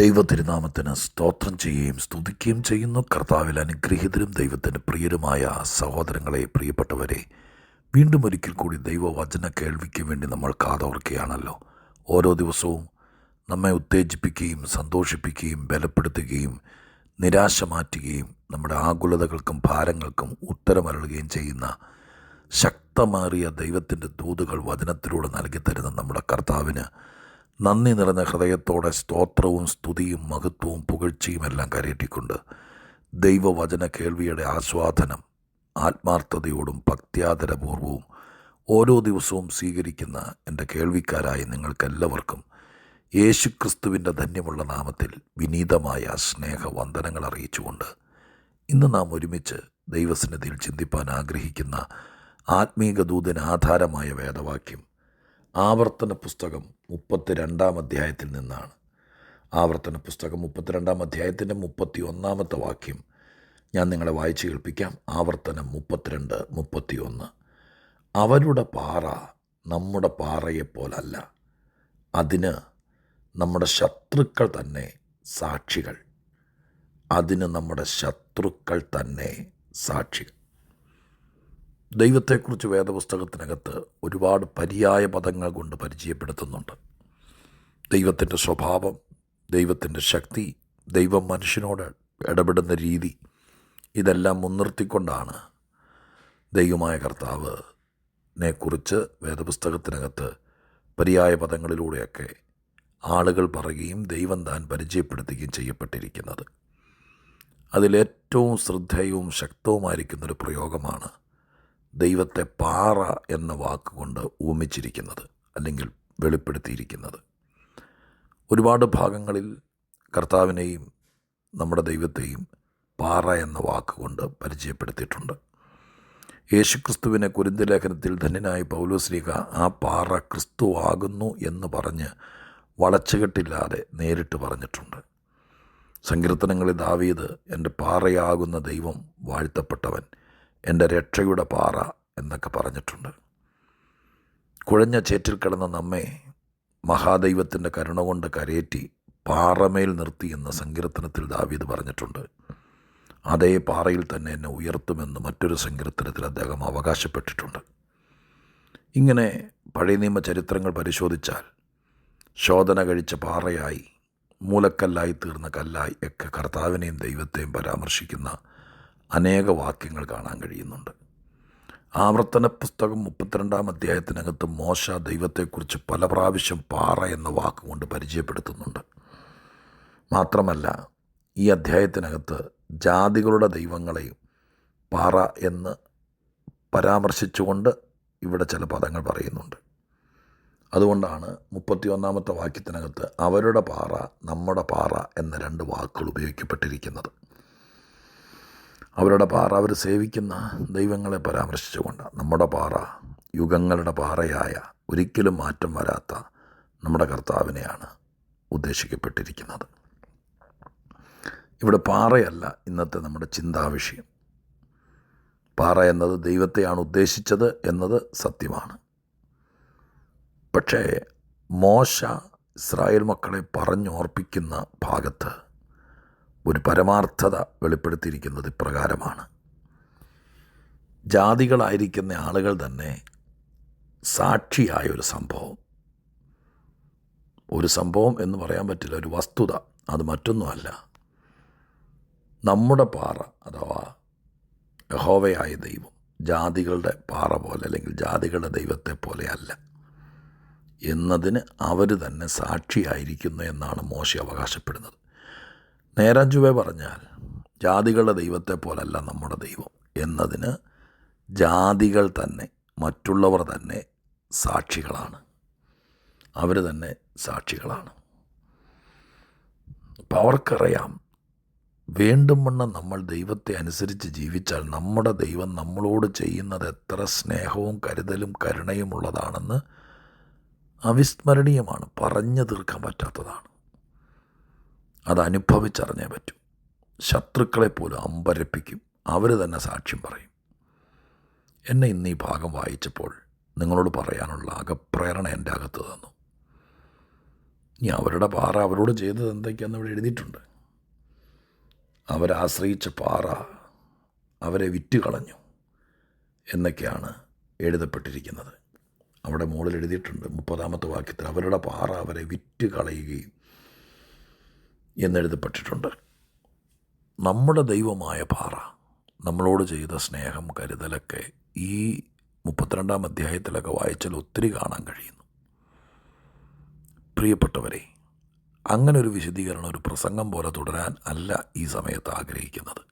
ദൈവ തിരുനാമത്തിന് സ്തോത്രം ചെയ്യുകയും സ്തുതിക്കുകയും ചെയ്യുന്നു. കർത്താവിൽ അനുഗ്രഹീതരും ദൈവത്തിന് പ്രിയരുമായ സഹോദരങ്ങളെ പ്രിയപ്പെട്ടവരെ വീണ്ടും ഒരിക്കൽ കൂടി ദൈവവചന കേൾവിക്ക് വേണ്ടി നമ്മൾ കാതോർക്കുകയാണല്ലോ. ഓരോ ദിവസവും നമ്മെ ഉത്തേജിപ്പിക്കുകയും സന്തോഷിപ്പിക്കുകയും ബലപ്പെടുത്തുകയും നിരാശ മാറ്റുകയും നമ്മുടെ ആകുലതകൾക്കും ഭാരങ്ങൾക്കും ഉത്തരമരളുകയും ചെയ്യുന്ന ശക്തമേറിയ ദൈവത്തിന്റെ ദൂതുകൾ വചനത്തിലൂടെ നൽകി തരുന്ന നമ്മുടെ കർത്താവിന് നന്ദി നിറഞ്ഞ ഹൃദയത്തോടെ സ്തോത്രവും സ്തുതിയും മഹത്വവും പുകഴ്ചയും എല്ലാം കരയറ്റിക്കൊണ്ട് ദൈവവചന കേൾവിയുടെ ആസ്വാദനം ആത്മാർത്ഥതയോടും ഭക്ത്യാദരപൂർവവും ഓരോ ദിവസവും സ്വീകരിക്കുന്ന എന്റെ കേൾവിക്കാരായ നിങ്ങൾക്കെല്ലാവർക്കും യേശുക്രിസ്തുവിന്റെ ധന്യമുള്ള നാമത്തിൽ വിനീതമായ സ്നേഹവന്ദനങ്ങൾ അറിയിച്ചുകൊണ്ട് ഇന്ന് നാം ഒരുമിച്ച് ദൈവസന്നിധിയിൽ ചിന്തിപ്പാൻ ആഗ്രഹിക്കുന്ന ആത്മീക ദൂതന് ആധാരമായ വേദവാക്യം ആവർത്തന പുസ്തകം മുപ്പത്തിരണ്ടാം അധ്യായത്തിൽ നിന്നാണ്. ആവർത്തന പുസ്തകം മുപ്പത്തിരണ്ടാം അധ്യായത്തിന്റെ മുപ്പത്തി ഒന്നാമത്തെ വാക്യം ഞാൻ നിങ്ങളെ വായിച്ചു കേൾപ്പിക്കാം. ആവർത്തനം മുപ്പത്തിരണ്ട് മുപ്പത്തി ഒന്ന് അവരുടെ പാറ നമ്മുടെ പാറയെപ്പോലല്ല. അതിന് നമ്മുടെ ശത്രുക്കൾ തന്നെ സാക്ഷികൾ. അതിന് നമ്മുടെ ശത്രുക്കൾ തന്നെ സാക്ഷികൾ. ദൈവത്തെക്കുറിച്ച് വേദപുസ്തകത്തിനകത്ത് ഒരുപാട് പര്യായ പദങ്ങൾ കൊണ്ട് പരിചയപ്പെടുത്തുന്നുണ്ട്. ദൈവത്തിന്റെ സ്വഭാവം ദൈവത്തിന്റെ ശക്തി ദൈവം മനുഷ്യനോട് ഇടപെടുന്ന രീതി ഇതെല്ലാം മുൻനിർത്തിക്കൊണ്ടാണ് ദൈവമായ കർത്താവിനെക്കുറിച്ച് വേദപുസ്തകത്തിനകത്ത് പര്യായ പദങ്ങളിലൂടെയൊക്കെ ആളുകൾ പറയുകയും ദൈവം താൻ പരിചയപ്പെടുത്തുകയും ചെയ്യപ്പെട്ടിരിക്കുന്നത്. അതിലേറ്റവും ശ്രദ്ധേയവും ശക്തവുമായിരിക്കുന്നൊരു പ്രയോഗമാണ് ദൈവത്തെ പാറ എന്ന വാക്കുകൊണ്ട് ഊമിച്ചിരിക്കുന്നത് അല്ലെങ്കിൽ വെളിപ്പെടുത്തിയിരിക്കുന്നത്. ഒരുപാട് ഭാഗങ്ങളിൽ കർത്താവിനെയും നമ്മുടെ ദൈവത്തെയും പാറ എന്ന വാക്കുകൊണ്ട് പരിചയപ്പെടുത്തിയിട്ടുണ്ട്. യേശുക്രിസ്തുവിനെ കുരുന്ത ലേഖനത്തിൽ ധന്യനായ പൗലോസ്ലീഗ ആ പാറ ക്രിസ്തു ആകുന്നു എന്ന് പറഞ്ഞ് വളച്ചുകെട്ടില്ലാതെ നേരിട്ട് പറഞ്ഞിട്ടുണ്ട്. സങ്കീർത്തനങ്ങളിൽ ദാവീത് എന്റെ പാറയാകുന്ന ദൈവം വാഴ്ത്തപ്പെട്ടവൻ എന്റെ രക്ഷയുടെ പാറ എന്നൊക്കെ പറഞ്ഞിട്ടുണ്ട്. കുഴഞ്ഞ ചേറ്റിൽ കിടന്ന നമ്മെ മഹാദൈവത്തിന്റെ കരുണ കൊണ്ട് കരയേറ്റി പാറമേൽ നിർത്തി എന്ന സങ്കീർത്തനത്തിൽ ദാവീദ് പറഞ്ഞിട്ടുണ്ട്. അതേ പാറയിൽ തന്നെ എന്നെ ഉയർത്തുമെന്ന് മറ്റൊരു സങ്കീർത്തനത്തിൽ അദ്ദേഹം അവകാശപ്പെട്ടിട്ടുണ്ട്. ഇങ്ങനെ പഴയ നിയമ ചരിത്രങ്ങൾ പരിശോധിച്ചാൽ ശോധന കഴിച്ച പാറയായി മൂലക്കല്ലായി തീർന്ന കല്ലായി ഒക്കെ കർത്താവിനെയും ദൈവത്തെയും പരാമർശിക്കുന്ന അനേക വാക്യങ്ങൾ കാണാൻ കഴിയുന്നുണ്ട്. ആവർത്തന പുസ്തകം മുപ്പത്തിരണ്ടാം അധ്യായത്തിനകത്ത് മോശ ദൈവത്തെക്കുറിച്ച് പല പ്രാവശ്യം പാറ എന്ന വാക്കുകൊണ്ട് പരിചയപ്പെടുത്തുന്നുണ്ട്. മാത്രമല്ല ഈ അധ്യായത്തിനകത്ത് ജാതികളുടെ ദൈവങ്ങളെയും പാറ എന്ന് പരാമർശിച്ചുകൊണ്ട് ഇവിടെ ചില പദങ്ങൾ പറയുന്നുണ്ട്. അതുകൊണ്ടാണ് മുപ്പത്തി ഒന്നാമത്തെ വാക്യത്തിനകത്ത് അവരുടെ പാറ നമ്മുടെ പാറ എന്ന രണ്ട് വാക്കുകൾ ഉപയോഗിക്കപ്പെട്ടിരിക്കുന്നത്. അവരുടെ പാറ അവർ സേവിക്കുന്ന ദൈവങ്ങളെ പരാമർശിച്ചുകൊണ്ട് നമ്മുടെ പാറ യുഗങ്ങളുടെ പാറയായ ഒരിക്കലും മാറ്റം വരാത്ത നമ്മുടെ കർത്താവിനെയാണ് ഉദ്ദേശിക്കപ്പെട്ടിരിക്കുന്നത്. ഇവിടെ പാറയല്ല ഇന്നത്തെ നമ്മുടെ ചിന്താവിഷയം. പാറ എന്നത് ദൈവത്തെയാണ് ഉദ്ദേശിച്ചത് എന്നത് സത്യമാണ്. പക്ഷേ മോശ ഇസ്രായേൽ മക്കളെ പറഞ്ഞോർപ്പിക്കുന്ന ഭാഗത്ത് ഒരു പരമാർത്ഥത വെളിപ്പെടുത്തിയിരിക്കുന്നത് ഇപ്രകാരമാണ്. ജാതികളായിരിക്കുന്ന ആളുകൾ തന്നെ സാക്ഷിയായ ഒരു സംഭവം. ഒരു സംഭവം എന്ന് പറയാൻ പറ്റില്ല ഒരു വസ്തുത. അത് മറ്റൊന്നുമല്ല. നമ്മുടെ പാറ അഥവാ യഹോവയായ ദൈവം ജാതികളുടെ പാറ പോലെ അല്ലെങ്കിൽ ജാതികളുടെ ദൈവത്തെ പോലെ അല്ല എന്നതിന് അവർ തന്നെ സാക്ഷിയായിരിക്കുന്നു എന്നാണ് മോശം അവകാശപ്പെടുന്നത്. നേരം ചുവ പറഞ്ഞാൽ ജാതികളുടെ ദൈവത്തെ പോലല്ല നമ്മുടെ ദൈവം എന്നതിന് ജാതികൾ തന്നെ മറ്റുള്ളവർ തന്നെ സാക്ഷികളാണ്. അവർ തന്നെ സാക്ഷികളാണ്. അപ്പം അവർക്കറിയാം വീണ്ടും വണ്ണം നമ്മൾ ദൈവത്തെ അനുസരിച്ച് ജീവിച്ചാൽ നമ്മുടെ ദൈവം നമ്മളോട് ചെയ്യുന്നത് എത്ര സ്നേഹവും കരുതലും കരുണയും ഉള്ളതാണെന്ന് അവിസ്മരണീയമാണ് പറഞ്ഞു തീർക്കാൻ പറ്റാത്തതാണ്. അത് അനുഭവിച്ചറിഞ്ഞേ പറ്റൂ. ശത്രുക്കളെപ്പോലും അമ്പരപ്പിക്കും. അവർ തന്നെ സാക്ഷ്യം പറയും. എന്നെ ഇന്ന് ഈ ഭാഗം വായിച്ചപ്പോൾ നിങ്ങളോട് പറയാനുള്ള അകപ്രേരണ എന്റെ അകത്ത് തന്നു. ഇനി അവരുടെ പാറ അവരോട് ചെയ്തത് എന്തൊക്കെയാണെന്ന് ഇവിടെ എഴുതിയിട്ടുണ്ട്. അവരാശ്രയിച്ച പാറ അവരെ വിറ്റ് കളഞ്ഞു എന്നൊക്കെയാണ് എഴുതപ്പെട്ടിരിക്കുന്നത്. അവിടെ മുകളിൽ എഴുതിയിട്ടുണ്ട് മുപ്പതാമത്തെ വാക്യത്തിൽ അവരുടെ പാറ അവരെ വിറ്റ് കളയുകയും എന്നെഴുതപ്പെട്ടിട്ടുണ്ട്. നമ്മുടെ ദൈവമായ പാറ നമ്മളോട് ചെയ്ത സ്നേഹം കരുതലൊക്കെ ഈ മുപ്പത്തിരണ്ടാം അധ്യായത്തിലൊക്കെ വായിച്ചാൽ ഒത്തിരി കാണാൻ കഴിയുന്നു. പ്രിയപ്പെട്ടവരെ അങ്ങനെ ഒരു വിശദീകരണം ഒരു പ്രസംഗം പോലെ തുടരാൻ അല്ല ഈ സമയത്ത് ആഗ്രഹിക്കുന്നത്.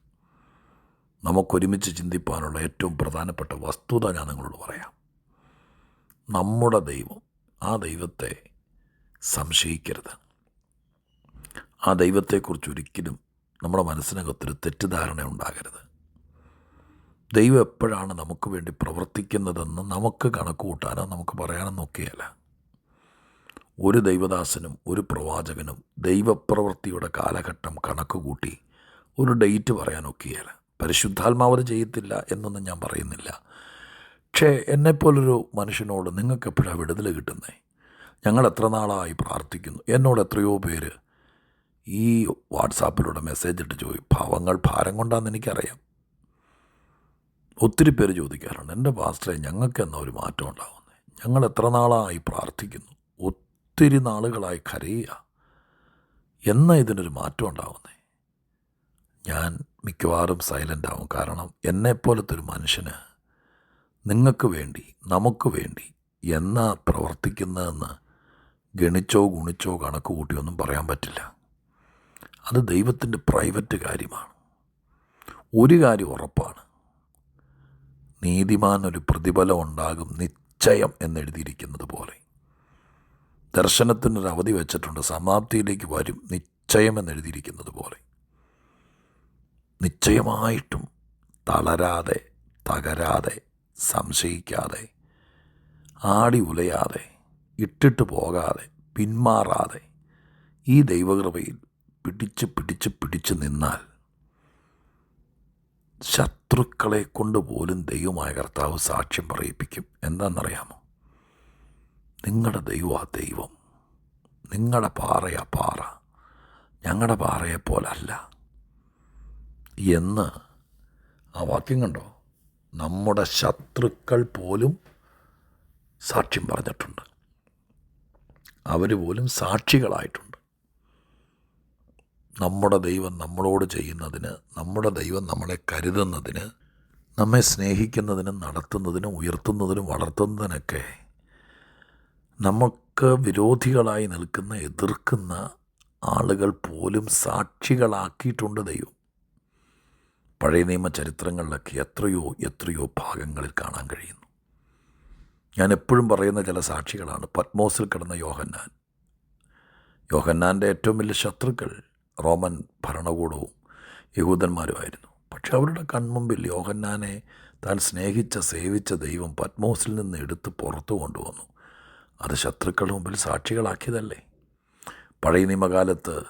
നമുക്കൊരുമിച്ച് ചിന്തിപ്പാനുള്ള ഏറ്റവും പ്രധാനപ്പെട്ട വസ്തുത ഞാൻ നിങ്ങളോട് പറയാം. നമ്മുടെ ദൈവം ആ ദൈവത്തെ സംശയിക്കരുത്. ആ ദൈവത്തെക്കുറിച്ച് ഒരിക്കലും നമ്മുടെ മനസ്സിനകത്തൊരു തെറ്റിദ്ധാരണ ഉണ്ടാകരുത്. ദൈവം എപ്പോഴാണ് നമുക്ക് വേണ്ടി പ്രവർത്തിക്കുന്നതെന്ന് നമുക്ക് കണക്ക് കൂട്ടാനോ നമുക്ക് പറയാനോ ഒരു ദൈവദാസനും ഒരു പ്രവാചകനും ദൈവപ്രവൃത്തിയുടെ കാലഘട്ടം കണക്ക് കൂട്ടി ഒരു ഡേറ്റ് പറയാൻ ഒക്കുകയല്ല. പരിശുദ്ധാത്മാവത് ചെയ്യത്തില്ല എന്നൊന്നും ഞാൻ പറയുന്നില്ല. പക്ഷേ എന്നെപ്പോലൊരു മനുഷ്യനോട് നിങ്ങൾക്ക് എപ്പോഴാണ് വിടുതൽ കിട്ടുന്നത് ഞങ്ങൾ എത്ര നാളായി പ്രാർത്ഥിക്കുന്നു? എന്നോട് എത്രയോ പേര് ഈ വാട്സാപ്പിലൂടെ മെസ്സേജ് ഇട്ട് ചോദി ഭാവങ്ങൾ ഭാരം കൊണ്ടാണെന്ന് എനിക്കറിയാം. ഒത്തിരി പേര് ചോദിക്കാറുണ്ട് എന്റെ പാസ്റ്ററെ ഞങ്ങൾക്ക് എന്നാ ഒരു മാറ്റം ഉണ്ടാകുന്നത് ഞങ്ങൾ എത്ര നാളായി പ്രാർത്ഥിക്കുന്നു? ഒത്തിരി നാളുകളായി കരയുക. എന്നാ ഇതിനൊരു മാറ്റം ഉണ്ടാകുന്നത് ഞാൻ മിക്കവാറും സൈലന്റ് ആവും കാരണം എന്നെപ്പോലത്തെ ഒരു മനുഷ്യന് നിങ്ങൾക്ക് വേണ്ടി നമുക്ക് വേണ്ടി എന്നാ പ്രവർത്തിക്കുന്നതെന്ന് ഗണിച്ചോ ഗുണിച്ചോ കണക്ക് കൂട്ടിയൊന്നും പറയാൻ പറ്റില്ല. അത് ദൈവത്തിന്റെ പ്രൈവറ്റ് കാര്യമാണ്. ഒരു കാര്യം ഉറപ്പാണ്. നീതിമാൻ ഒരു പ്രതിഫലം ഉണ്ടാകും നിശ്ചയം എന്നെഴുതിയിരിക്കുന്നത് പോലെ. ദർശനത്തിനൊരു അവധി വെച്ചിട്ടുണ്ട് സമാപ്തിയിലേക്ക് വരും നിശ്ചയം എന്നെഴുതിയിരിക്കുന്നത് പോലെ. നിശ്ചയമായിട്ടും തളരാതെ തകരാതെ സംശയിക്കാതെ ആടി ഉലയാതെ ഇട്ടിട്ട് പോകാതെ പിന്മാറാതെ ഈ ദൈവകൃപയിൽ പിടിച്ച് പിടിച്ച് പിടിച്ച് നിന്നാൽ ശത്രുക്കളെ കൊണ്ട് പോലും ദൈവമായ കർത്താവ് സാക്ഷ്യം പറയിപ്പിക്കും. എന്താണെന്നറിയാമോ? നിങ്ങളുടെ ദൈവം ആ ദൈവം. നിങ്ങളുടെ പാറയാ പാറ. ഞങ്ങളുടെ പാറയെപ്പോലല്ല എന്ന് ആ വാക്യം കണ്ടോ? നമ്മുടെ ശത്രുക്കൾ പോലും സാക്ഷ്യം പറഞ്ഞിട്ടുണ്ട്. അവർ പോലും സാക്ഷികളായിട്ടുണ്ട്. നമ്മുടെ ദൈവം നമ്മളോട് ചെയ്യുന്നതിന് നമ്മുടെ ദൈവം നമ്മളെ കരുതുന്നതിന് നമ്മെ സ്നേഹിക്കുന്നതിനും നടത്തുന്നതിനും ഉയർത്തുന്നതിനും വളർത്തുന്നതിനൊക്കെ നമുക്ക് വിരോധികളായി നിൽക്കുന്ന എതിർക്കുന്ന ആളുകൾ പോലും സാക്ഷികളാക്കിയിട്ടുണ്ട് ദൈവം. പഴയ നിയമ ചരിത്രങ്ങളിലൊക്കെ എത്രയോ എത്രയോ ഭാഗങ്ങളിൽ കാണാൻ കഴിയുന്നു. ഞാൻ എപ്പോഴും പറയുന്ന ചില സാക്ഷികളാണ്. പത്മോസിൽ കിടന്ന യോഹന്നാൻ. യോഹന്നാന്റെ ഏറ്റവും വലിയ ശത്രുക്കൾ റോമൻ ഭരണകൂടവും യഹൂദന്മാരുമായിരുന്നു. പക്ഷെ അവരുടെ കൺമുമ്പിൽ യോഹന്നാനെ താൻ സ്നേഹിച്ച സേവിച്ച ദൈവം പത്മോസിൽ നിന്ന് എടുത്ത് പുറത്തു കൊണ്ടുവന്നു. അത് ശത്രുക്കളുടെ മുമ്പിൽ സാക്ഷികളാക്കിയതല്ലേ? പഴയ നിയമകാലത്ത്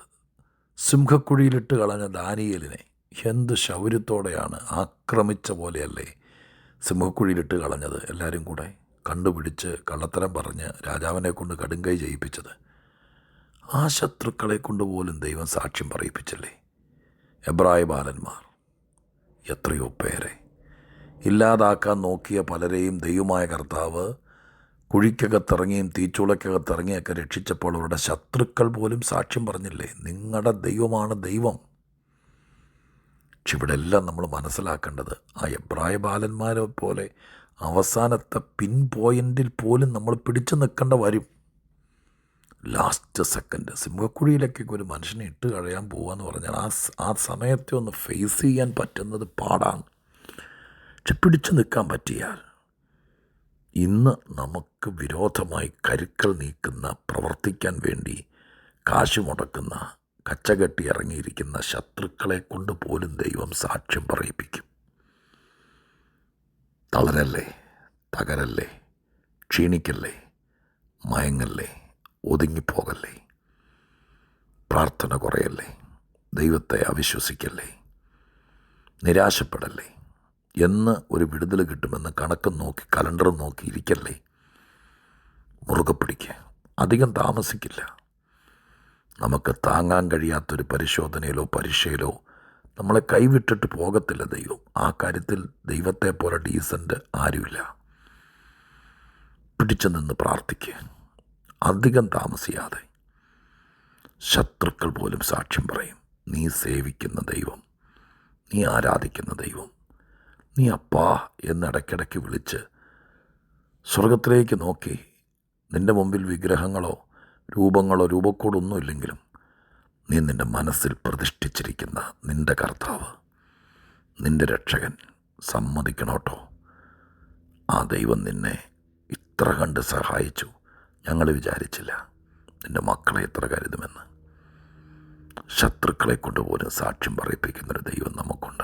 സിംഹക്കുഴിയിലിട്ട് കളഞ്ഞ ദാനിയലിനെ എന്ത് ശൗര്യത്തോടെയാണ് ആക്രമിച്ച പോലെയല്ലേ സിംഹക്കുഴിയിലിട്ട് കളഞ്ഞത് എല്ലാവരും കൂടെ? കണ്ടുപിടിച്ച് കള്ളത്തരം പറഞ്ഞ് രാജാവിനെ കൊണ്ട് കടുങ്കൈ ചെയ്യിപ്പിച്ചത് ആ ശത്രുക്കളെ കൊണ്ടുപോലും ദൈവം സാക്ഷ്യം പറയിപ്പിച്ചല്ലേ? എബ്രായ ബാലന്മാർ. എത്രയോ പേരെ. ഇല്ലാതാക്കാൻ നോക്കിയ പലരെയും ദൈവമായ കർത്താവ് കുഴിക്കകത്തിറങ്ങിയും തീച്ചുളക്കകത്തിറങ്ങിയൊക്കെ രക്ഷിച്ചപ്പോൾ അവരുടെ ശത്രുക്കൾ പോലും സാക്ഷ്യം പറഞ്ഞില്ലേ? നിങ്ങളുടെ ദൈവമാണ് ദൈവം. പക്ഷെ ഇവിടെ എല്ലാം നമ്മൾ മനസ്സിലാക്കേണ്ടത് ആ എബ്രായ ബാലന്മാരെ പോലെ അവസാനത്തെ പിൻ പോയിന്റിൽ പോലും നമ്മൾ പിടിച്ചു നിൽക്കേണ്ട വരും. ലാസ്റ്റ് സെക്കൻഡ് സിംഹക്കുഴിയിലൊക്കെ ഒരു മനുഷ്യനെ ഇട്ട് കഴിയാൻ പോവാന്ന് പറഞ്ഞാൽ ആ ആ സമയത്തെ ഒന്ന് ഫേസ് ചെയ്യാൻ പറ്റുന്നത് പാടാണ്. പക്ഷെ പിടിച്ചു നിൽക്കാൻ പറ്റിയാൽ ഇന്ന് നമുക്ക് വിരോധമായി കരുക്കൾ നീക്കുന്ന പ്രവർത്തിക്കാൻ വേണ്ടി കാശ് മുടക്കുന്ന കച്ചകെട്ടി ഇറങ്ങിയിരിക്കുന്ന ശത്രുക്കളെ കൊണ്ട് പോലും ദൈവം സാക്ഷ്യം പറയിപ്പിക്കും. തളരല്ലേ? തകരല്ലേ? ക്ഷീണിക്കല്ലേ? മയങ്ങല്ലേ? ഒതുങ്ങിപ്പോകല്ലേ? പ്രാർത്ഥന കുറയല്ലേ? ദൈവത്തെ അവിശ്വസിക്കല്ലേ? നിരാശപ്പെടല്ലേ? എന്ന് ഒരു വിടുതൽ കിട്ടുമെന്ന് കണക്കും നോക്കി കലണ്ടറും നോക്കി ഇരിക്കല്ലേ? മുറുകെ പിടിക്കുക അധികം താമസിക്കില്ല. നമുക്ക് താങ്ങാൻ കഴിയാത്തൊരു പരിശോധനയിലോ പരീക്ഷയിലോ നമ്മളെ കൈവിട്ടിട്ട് പോകത്തില്ല ദൈവം. ആ കാര്യത്തിൽ ദൈവത്തെ പോലെ ഡീസന്റ് ആരുമില്ല. പിടിച്ചു നിന്ന് പ്രാർത്ഥിക്കുക അധികം താമസിയാതെ. ശത്രുക്കൾ പോലും സാക്ഷ്യം പറയും നീ സേവിക്കുന്ന ദൈവം നീ ആരാധിക്കുന്ന ദൈവം നീ അപ്പാ എന്നിടയ്ക്കിടയ്ക്ക് വിളിച്ച് സ്വർഗത്തിലേക്ക് നോക്കി. നിന്റെ മുമ്പിൽ വിഗ്രഹങ്ങളോ രൂപങ്ങളോ രൂപക്കോടൊന്നുമില്ലെങ്കിലും നീ നിന്റെ മനസ്സിൽ പ്രതിഷ്ഠിച്ചിരിക്കുന്ന നിന്റെ കർത്താവ് നിന്റെ രക്ഷകൻ സമ്മതിക്കണോട്ടോ? ആ ദൈവം നിന്നെ ഇത്ര കണ്ട് സഹായിച്ചു. ഞങ്ങൾ വിചാരിച്ചില്ല എന്റെ മക്കളെ എത്ര കരുതുമെന്ന്. ശത്രുക്കളെ കൊണ്ടുപോലും സാക്ഷ്യം പറയിപ്പിക്കുന്നൊരു ദൈവം നമുക്കുണ്ട്.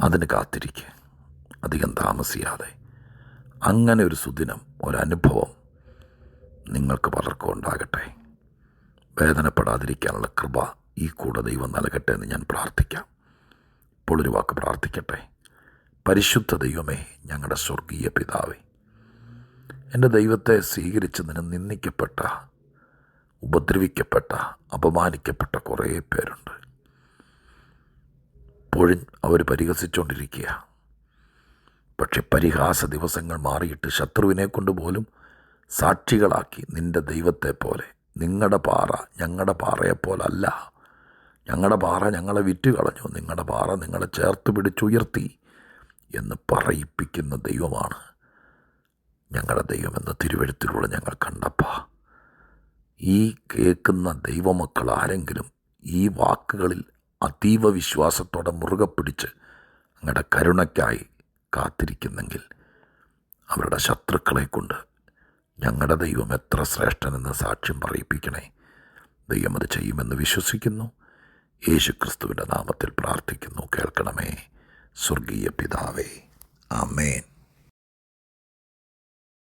അതിന് കാത്തിരിക്കുക അധികം താമസിയാതെ. അങ്ങനെ ഒരു സുദിനം ഒരനുഭവം നിങ്ങൾക്ക് പലർക്കും ഉണ്ടാകട്ടെ. വേദനപ്പെടാതിരിക്കാനുള്ള കൃപ ഈ കൂടെ ദൈവം നൽകട്ടെ എന്ന് ഞാൻ പ്രാർത്ഥിക്കാം. ഇപ്പോൾ ഒരു വാക്ക് പ്രാർത്ഥിക്കട്ടെ. പരിശുദ്ധ ദൈവമേ ഞങ്ങളുടെ സ്വർഗീയ പിതാവേ എന്റെ ദൈവത്തെ സ്വീകരിച്ചതിന് നിന്ദിക്കപ്പെട്ട ഉപദ്രവിക്കപ്പെട്ട അപമാനിക്കപ്പെട്ട കുറേ പേരുണ്ട്. ഇപ്പോഴും അവർ പരിഹസിച്ചുകൊണ്ടിരിക്കുക പക്ഷെ പരിഹാസ ദിവസങ്ങൾ മാറിയിട്ട് ശത്രുവിനെ കൊണ്ട് പോലും സാക്ഷികളാക്കി നിന്റെ ദൈവത്തെ പോലെ നിങ്ങളുടെ പാറ ഞങ്ങളുടെ പാറയെപ്പോലല്ല ഞങ്ങളുടെ പാറ ഞങ്ങളെ വിറ്റ് കളഞ്ഞു നിങ്ങളുടെ പാറ നിങ്ങളെ ചേർത്ത് പിടിച്ചുയർത്തി എന്ന് പറയിപ്പിക്കുന്ന ദൈവമാണ്. ഞങ്ങളുടെ ദൈവമെന്ന തിരുവഴുത്തിലൂടെ ഞങ്ങൾ കണ്ടപ്പ. ഈ കേൾക്കുന്ന ദൈവമക്കൾ ആരെങ്കിലും ഈ വാക്കുകളിൽ അതീവ വിശ്വാസത്തോടെ മുറുകെ പിടിച്ച് അങ്ങയുടെ കരുണയ്ക്കായി കാത്തിരിക്കുന്നെങ്കിൽ അവരുടെ ശത്രുക്കളെ കൊണ്ട് ഞങ്ങളുടെ ദൈവം എത്ര ശ്രേഷ്ഠനെന്ന് സാക്ഷ്യം പറയിപ്പിക്കണേ. ദൈവം അത് ചെയ്യുമെന്ന് വിശ്വസിക്കുന്നു. യേശു ക്രിസ്തുവിന്റെ നാമത്തിൽ പ്രാർത്ഥിക്കുന്നു. കേൾക്കണമേ. സ്വർഗീയ പിതാവേ. ആമേൻ.